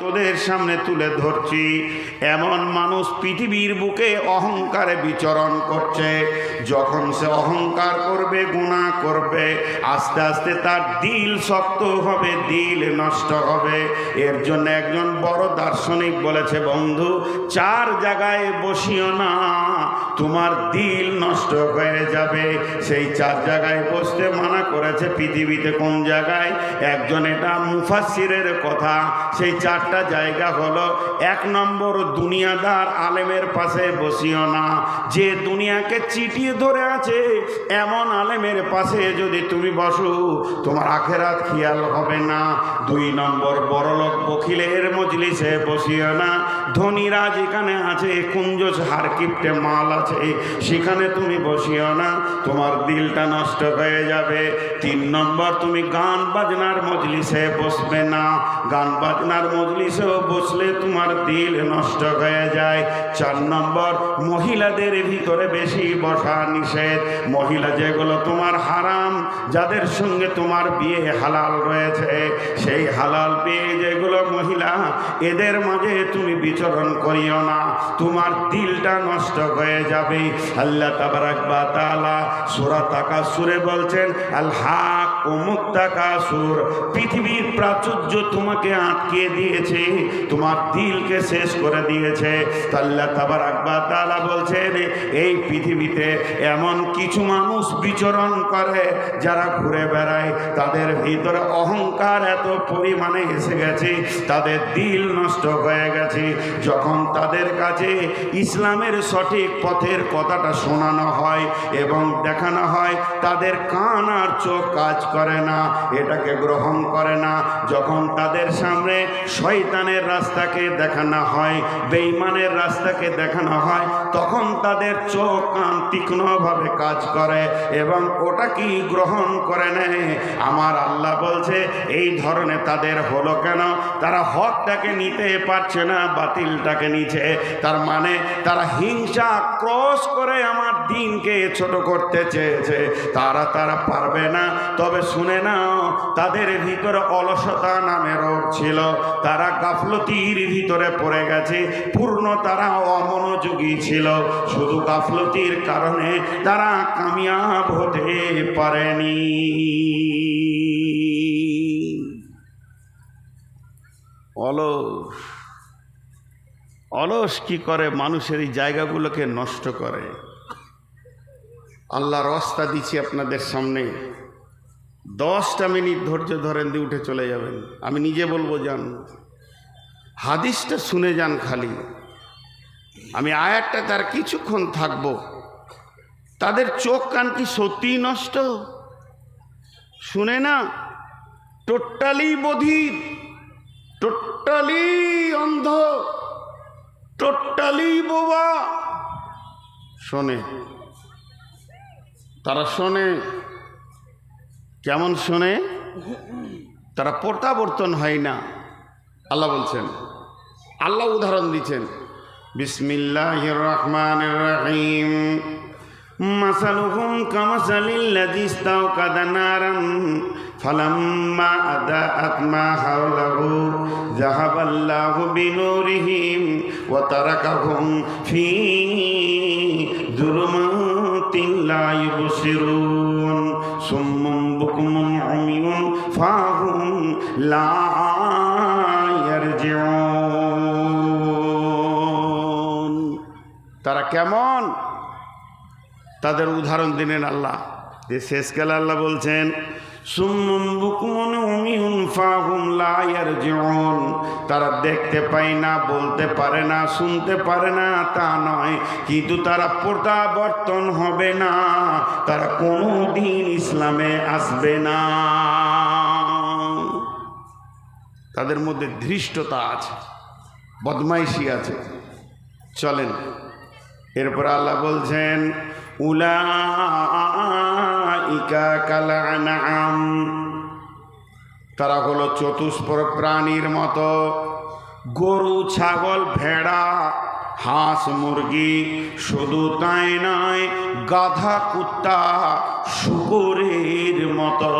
তোদের সামনে তুলে ধরছি। এমন মানুষ পৃথিবীর বুকে অহংকারে বিচরণ করছে। যখন সে অহংকার করবে গুণা করবে, আস্তে আস্তে তার দিল শক্ত হবে, দিল নষ্ট হবে। এর জন্য একজন বড় দার্শনিক বলেছে, বন্ধু, চার জায়গায় বসিও না। তোমার দিল নষ্ট হয়ে যাবে। সেই চার জায়গায় বসতে মানা করেছে পৃথিবীতে কোন জায়গায়? একজন এটা মুফাসিরের কথা। সেই চারটা জায়গা হলো এক নম্বর দুনিয়াদার আলেমের পাশে বসিও না। যে দুনিয়াকে চিটিয়ে ধরে আছে, এমন আলেমের পাশে যদি তুমি বসো, তোমার আখেরাত খেয়াল হবে না। দুই নম্বর বড়লোক বকিলের মজলিসে বসিও না। ধনীরা যেখানে আছে, কুঞ্জ হার কিপটে মাল আছে। সেখানে তুমি বসিও না, তোমার দিলটা নষ্ট হয়ে যাবে। তিন নম্বর, তুমি গান বাজনার মজলিসে বসবে না। গান বাজনার মজলিসেও বসলে তোমার দিল নষ্ট হয়ে যায়। চার নম্বর, মহিলাদের ভিতরে বেশি বসা নিষেধ। মহিলা যেগুলো তোমার হারাম, যাদের সঙ্গে তোমার বিয়ে হালাল রয়েছে, সেই হালাল বিয়ে যেগুলো মহিলা, এদের মাঝে তুমি বিচরণ করিও না, তোমার দিলটা নষ্ট হয়ে যাবে। আল্লাহ তাবারাক বা তালা সুরা তাকা সুরে বলছেন আল মুত্তাকাসুর পৃথিবীর প্রাচুর্য তোমাকে আটকে দিয়েছে, তোমার দিলকে শেষ করে দিয়েছে। তো আল্লাহ তাবারাকবা তাআলা বলছেন, এই পৃথিবীতে এমন কিছু মানুষ বিচরণ করে যারা ঘুরে বেড়ায়। তাদের ভিতরে অহংকার এত পরিমাণে এসে গেছে, তাদের দিল নষ্ট হয়ে গেছে। যখন তাদের কাছে ইসলামের সঠিক পথের কথাটা শোনানো হয় এবং দেখানো হয়, তাদের কান আর চোখ কাজ করে না, এটাকে গ্রহণ করে না। যখন তাদের সামনে শয়তানের রাস্তাকে দেখানো হয়, বেঈমানের রাস্তাকে দেখানো হয়, তখন তাদের চোখ কান তীক্ষ্ণভাবে কাজ করে এবং ওটা কি গ্রহণ করে নেয়? আমার আল্লাহ বলছে, এই ধরনের তাদের হলো কেন? তারা হকটাকে নিতে পারছে না, বাতিলটাকে নিচে তার মানে তারা হিংসা ক্রস করে আমার দিনকে ছোট করতে চেয়েছে। তারা তারা পারবে না। তবে শুনে নাও, তাদের ভিতরে অলসতা নামে রোগ ছিল। তারা গাফলতির ভিতরে পড়ে গেছে। পূর্ণ তারা অমনোযোগী ছিল। শুধু গাফলতির কারণে তারা কামিয়াব হতে পারেনি। অলস। অলস কি করে? মানুষের এই জায়গাগুলোকে নষ্ট করে। আল্লাহ রস্তা দিচ্ছি আপনাদের সামনে। দশটা মিনিট ধৈর্য ধরেন দিয়ে উঠে চলে যাবেন। আমি নিজে বলব, যান। হাদিসটা শুনে যান খালি। আমি আয়াতটা তার কিছুক্ষণ থাকব। তাদের চোখ কান কি সত্যিই নষ্ট? শুনে না? টোটালি বধির, টোটালি অন্ধ, টোটালি বোবা। শোনে। তারা শোনে। কেমন শোনে? তারা প্রত্যাবর্তন হয় না। আল্লাহ বলছেন, আল্লাহ উদাহরণ দিচ্ছেন বিসমিল্লাহ রহমান রহিম মাসালুহুম কামাসালিল্লাযী ইস্তাওকাদা নারান, ফালাম্মা আদাআত মা হাওলাহু, যাহাবাল্লাহু বিনূরিহিম ওয়া তারাকাহুম ফী যুলুমাতিন লা ইউবসিরুন তারা কেমন? তাদের উদাহরণ দিলেন আল্লাহ। যে শেষকালে আল্লাহ বলছেন তারা দেখতে পায় না, বলতে পারে না, শুনতে পারে না, তা নয়। কিন্তু তারা প্রত্যাবর্তন হবে না। তারা কোনো দিন ইসলামে আসবে না। তাদের মধ্যে ধৃষ্টতা আছে, বদমাইশি আছে। চলেন, এরপর আল্লাহ বলছেন, উলাইকা কালানাম। তারা হলো চতুষ্পর প্রাণীর মতো, গরু, ছাগল, ভেড়া, হাঁস, মুরগি, শুধু তাই নয়, গাধা, কুত্তা, শুকুরের মতো।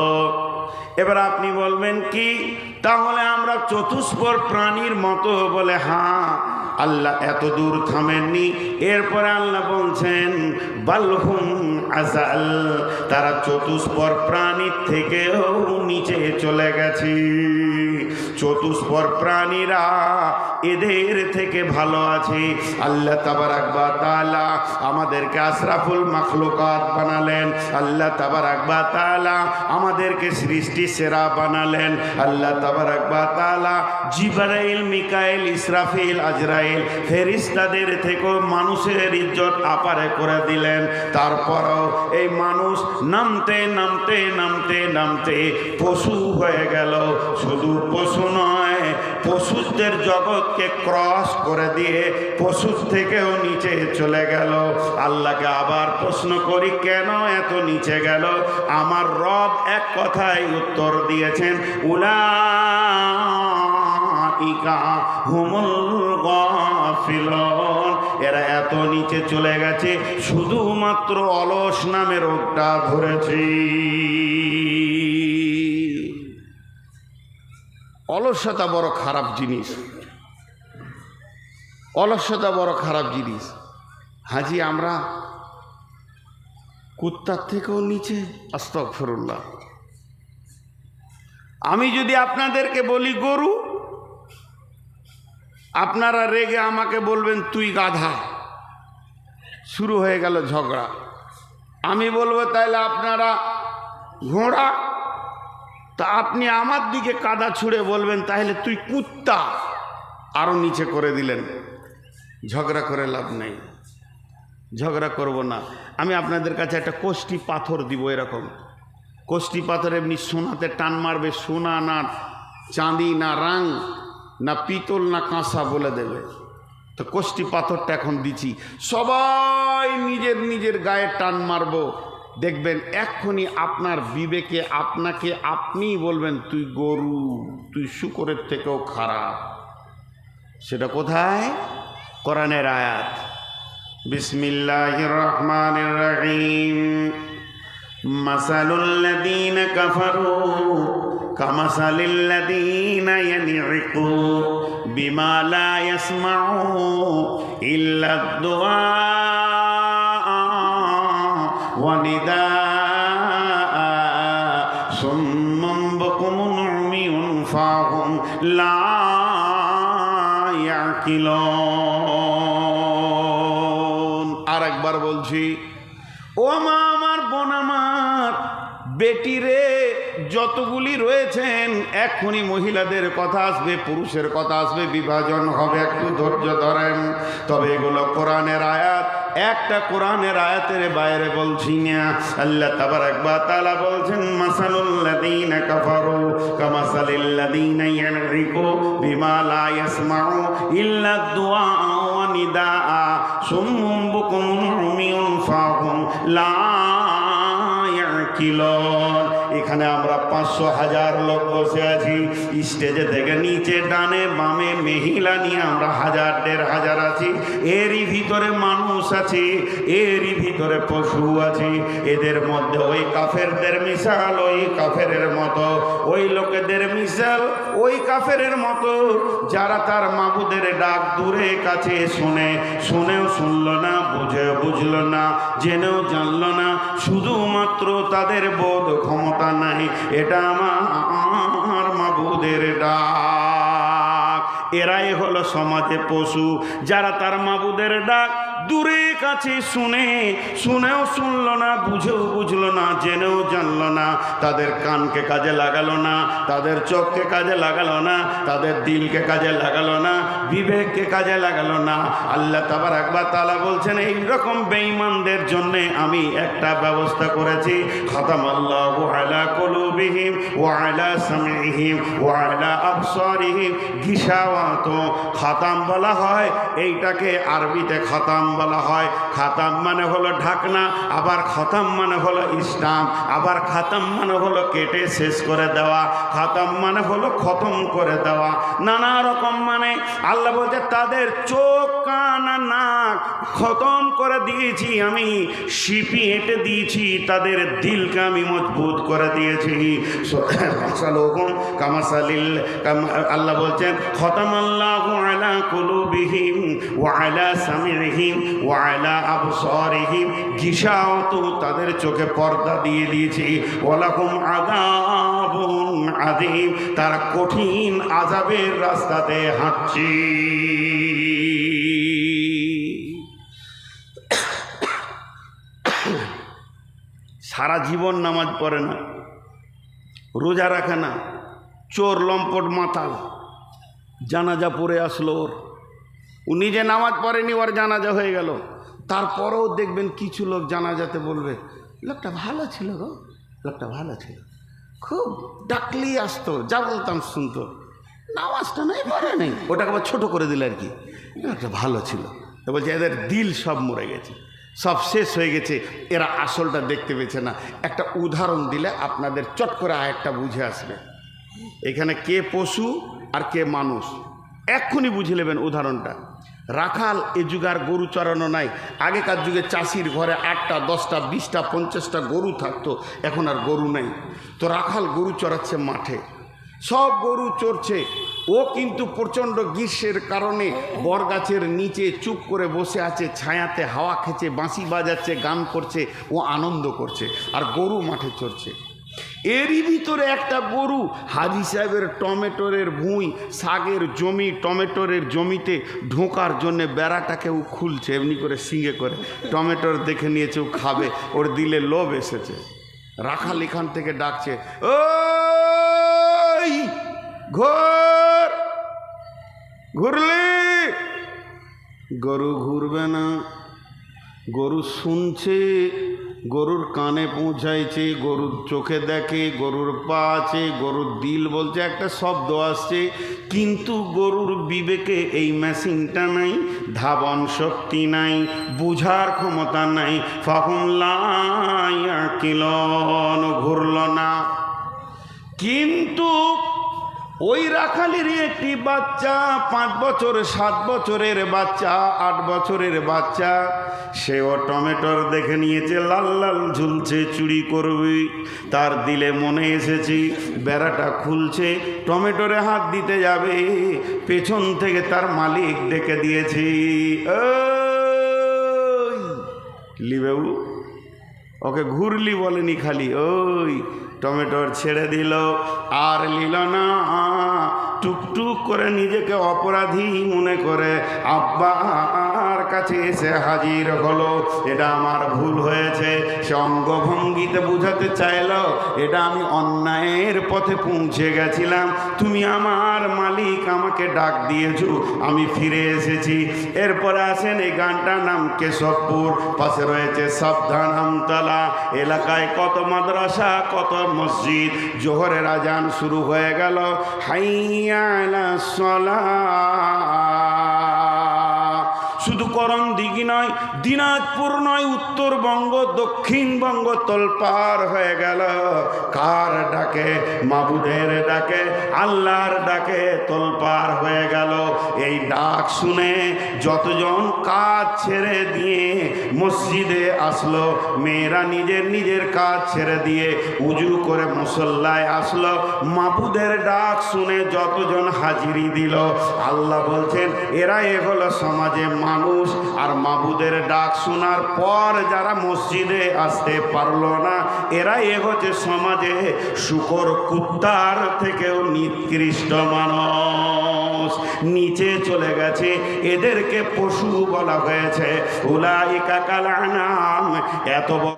এবার আপনি বলবেন কি? তাহলে আমরা চতুষ্পর প্রাণীর মতো বলে হ্যাঁ আল্লাহ এত দূর থামেননি। এরপরে আল্লাহ বলছেন বালহুম আজাল, তারা চতুষ্পর প্রাণীর থেকেও নিচে চলে গেছে। চতুষ্পর প্রাণীরা এদের থেকে ভালো আছে। আল্লাহ তাবার আকবা তালা আমাদেরকে আশরাফুল মাখলুকাত বানালেন। আল্লাহ তাবার আকবা তালা আমাদেরকে সৃষ্টি সেরা বানালেন। আল্লাহ তাবার আকবা তালা জিবারাইল, মিকাইল, ইসরাফিল, আজরাইল ফেরিস্তাদের থেকেও মানুষের ইজ্জত আপারে করে দিলেন। তারপরও এই মানুষ নামতে নামতে নামতে নামতে পশু হয়ে গেল। শুধু পশু নয়, পশুদের জগৎকে ক্রস করে দিয়ে পশুর থেকেও নিচে চলে গেল। আল্লাহকে আবার প্রশ্ন করি, কেন এত নিচে গেল? আমার রব এক কথায় উত্তর দিয়েছেন উলা এরা এত নিচে চলে গেছে, শুধুমাত্র অলস নামে রোগটা ধরেছি। অলসতা বড় খারাপ জিনিস। অলসতা বড় খারাপ জিনিস। হাজি, আমরা কুত্তার থেকেও নিচে আস্তক ফেরুল্লাহ আমি যদি আপনাদেরকে বলি, গরু, আপনারা রেগে আমাকে বলবেন, তুই গাধা। শুরু হয়ে গেল ঝগড়া। আমি বলব, তাইলে আপনারা ঘোড়া তা আপনি আমার দিকে কাদা ছুঁড়ে বলবেন, তাহলে তুই কুত্তা। আরও নিচে করে দিলেন। ঝগড়া করে লাভ নেই। ঝগড়া করব না। আমি আপনাদের কাছে একটা কোষ্টি পাথর দিব এরকম। কোষ্টি পাথর এমনি সোনাতে টান মারবে, সোনা না চাঁদি না রাং, না পিতল না কাঁসা বলে দেবে। তো কোষ্টি পাথরটা এখন দিচ্ছি। সবাই নিজের নিজের গায়ে টান মারবো। দেখবেন এক্ষুনি আপনার বিবেকে, আপনাকে আপনিই বলবেন, তুই গরু, তুই শুকরের থেকেও খারাপ। সেটা কোথায়? কোরআনের আয়াত। বিসমিল্লাহ রহমান রহিম। মাসালুল্লাযীন কাফারু বিমা লা ইয়াসমাউ ইল্লা দুআ যতগুলি রয়েছেন এক্ষুনি মহিলাদের কথা আসবে, পুরুষের কথা আসবে, বিভাজন হবে, একটু ধৈর্য ধরেন। তবে এগুলো কোরআনের আয়াত, একটা কোরআনের আয়াতের বাইরে বলছি না। আল্লাহ তাবার একবার তালা বলছেন মাসালুল্লাদিন কাফারু কামাসালিল্লাদিন ইয়ানরিকু বিমা লা ইয়াসমাউ ইল্লা দুআ ওয়া নিদাআ। সুম্মুম বুকুমুন উমিয়ুন ফাহুম লা ইয়াকিলুন এখানে আমরা পাঁচশো হাজার লোক বসে আছি। স্টেজে থেকে নিচে, ডানে, বামে, মেহিলা নিয়ে আমরা হাজার, দেড় হাজার আছি। এরই ভিতরে মানুষ আছে, এরই ভিতরে পশু আছে। এদের মধ্যে ওই কাফেরদের মিশাল, ওই কাফেরের মতো। ওই লোকেদের মিশাল, ওই কাফেরের মতো। যারা তার মাবুদের ডাক দূরে কাছে শুনে, শুনেও শুনল না বুঝেও বুঝল না, জেনেও জানল না, শুধুমাত্র তাদের বোধ ক্ষমতা নাই। এটা আমার মাবুদের ডাক। এরাই হলো সমাজে পশু, যারা তার মাবুদের ডাক দূরে কাছে শুনে, শুনেও শুনল না, বুঝেও বুঝলো না, জেনেও জানলো না, তাদের কানকে কাজে লাগালো না, তাদের চোখকে কাজে লাগালো না, তাদের দিলকে কাজে লাগালো না, বিবেককে কাজে লাগালো না। আল্লাহ তাবার একবার তালা বলছেন এই রকম বেঈমানদের জন্য আমি একটা ব্যবস্থা করেছি। খতম আল্লাহ আলা কলুবিহিম ওয়ালা সামিহিম ওয়ালা আবসারিহিম। গিসাওয়াত খাতাম বলা হয়, এইটাকে আরবিতে খতাম বলা হয়, খাতাম মানে হলো ঢাকনা, আবার খতাম মানে হলো ইসলাম আবার খাতাম মানে হলো কেটে শেষ করে দেওয়া, খাতাম মানে হলো খতম করে দেওয়া। নানা রকম মানে আল্লাহ বলছে, তাদের চোখ, কান নাক খতম করে দিয়েছি আমি, শিপি এঁটে দিয়েছি, তাদের দিলকে আমি মজবুত করে দিয়েছি। কামাসালিল আল্লাহ বলছেন খতম আল্লাহ আলা কুলুবিহিম ওয়া আলা সামিহিম ওয়া আলা তাদের চোখে পর্দা দিয়ে দিয়েছি। ওয়ালাকুম আযাবুন আযীম। তারা কঠিন আযাবের রাস্তাতে হাঁটছি। সারা জীবন নামাজ পড়ে না। রোজা রাখে না। চোর, লম্পট, মাতাল। জানাজা পড়ে আসলো ওর। ও নিজে নামাজ পড়েনি, ওর জানাজা হয়ে গেল। তারপরেও দেখবেন কিছু লোক জানাজাতে বলবে, লোকটা ভালো ছিল গো, লোকটা ভালো ছিল। খুব ডাকলেই আসতো, যা বলতাম শুনতো। নামাজটা নেই, পড়ে নেই। ওটাকে আবার ছোটো করে দিলে আর কি। লোকটা ভালো ছিল। বলছে, এদের দিল সব মরে গেছে। সব শেষ হয়ে গেছে। এরা আসলটা দেখতে পেয়েছে না। একটা উদাহরণ দিলে আপনাদের চট করে আরেকটা বুঝে আসবে। এখানে কে পশু আর কে মানুষ? এক্ষুনি বুঝে নেবেন উদাহরণটা। রাখাল, এ যুগে আর গরু চড়ানো নাই। আগেকার যুগে চাষির ঘরে আটটা, দশটা, বিশটা, পঞ্চাশটা গরু থাকতো। এখন আর গরু নেই। তো রাখাল গরু চড়াচ্ছে মাঠে। সব গরু চড়ছে। ও কিন্তু প্রচণ্ড গ্রীষ্মের কারণে বরগাছের নিচে চুপ করে বসে আছে, ছায়াতে হাওয়া খেছে বাঁশি বাজাচ্ছে, গান করছে। ও আনন্দ করছে। আর গরু মাঠে চড়ছে। এরই ভিতরে একটা গরু হাজি সাহেবের টমেটোরের ভুঁই, শাকের জমি, টমেটোরের জমিতে ঢোকার জন্যে বেড়াটাকে ও খুলছে, এমনি করে সিঙ্গে করে। টমেটোর দেখে নিয়েছে, ও খাবে, ওর দিলে লোভ এসেছে। রাখাল এখান থেকে ডাকছে ও ঘোর, ঘুরলি? গরু ঘুরবে না, গরু শুনছে গরুর কানে পৌঁছাইছে, গরুর চোখে দেখে, গরুর পা আছে, গরুর দিল বলছে, একটা শব্দ আসছে। কিন্তু গরুর বিবেকে এই মেশিনটা নাই, ধাবন শক্তি নাই, বুঝার ক্ষমতা নাই। ফাহুম লাইয়া কিলন ঘুরল না। কিন্তু ওই রাখালেরই একটি বাচ্চা, পাঁচ বছর, সাত বছরের বাচ্চা, আট বছরের বাচ্চা, সেও টমেটোর দেখে নিয়েছে, লাল লাল ঝুলছে, চুরি করবে। তার দিলে মনে এসেছে, বেড়াটা খুলছে, টমেটোরে হাত দিতে যাবে। পেছন থেকে তার মালিক ডেকে দিয়েছে লিবেউ ওকে ঘুরলি বলেনি খালি, ওই টমেটোর ছেড়ে দিল। আর নিল না। টুকটুক করে নিজেকে অপরাধী মনে করে। আব্বার কাছে এসে হাজির হলো। এটা আমার ভুল হয়েছে। সে অঙ্গভঙ্গিতে বুঝাতে চাইল, এটা আমি অন্যায়ের পথে পৌঁছে গেছিলাম। তুমি আমার মালিক, আমাকে ডাক দিয়েছ, আমি ফিরে এসেছি। এরপরে আসেন এই গানটার নাম কেশবপুর, পাশে রয়েছে সাবধান আমতলা। এলাকায় কত মাদ্রাসা, কত মসজিদ, জোহরের আজান শুরু হয়ে গেল। হাইয়া সলাহ শুধু করণ দিঘি নয় দিনাজপুর নয় উত্তরবঙ্গ, দক্ষিণবঙ্গ তোল পার হয়ে গেল। কার ডাকে? মাবুদের ডাকে, আল্লাহর ডাকে তোলপার হয়ে গেল। এই ডাক শুনে যতজন কাজ ছেড়ে দিয়ে মসজিদে আসলো, মেয়েরা নিজের নিজের কাজ ছেড়ে দিয়ে উজু করে মুসল্লায় আসলো। মাবুদের ডাক শুনে যতজন হাজিরি দিল, আল্লাহ বলছেন এরা এ হলো সমাজে মানুষ আর মাবুদের ডাক শোনার পর যারা মসজিদে আসতে পারল না এরা এ হচ্ছে সমাজে শুকর কুত্তার থেকেও নিকৃষ্ট মানুষ। নিচে চলে গেছে, এদেরকে পশু বলা হয়েছে। উলাইকা কালানাম এত বড়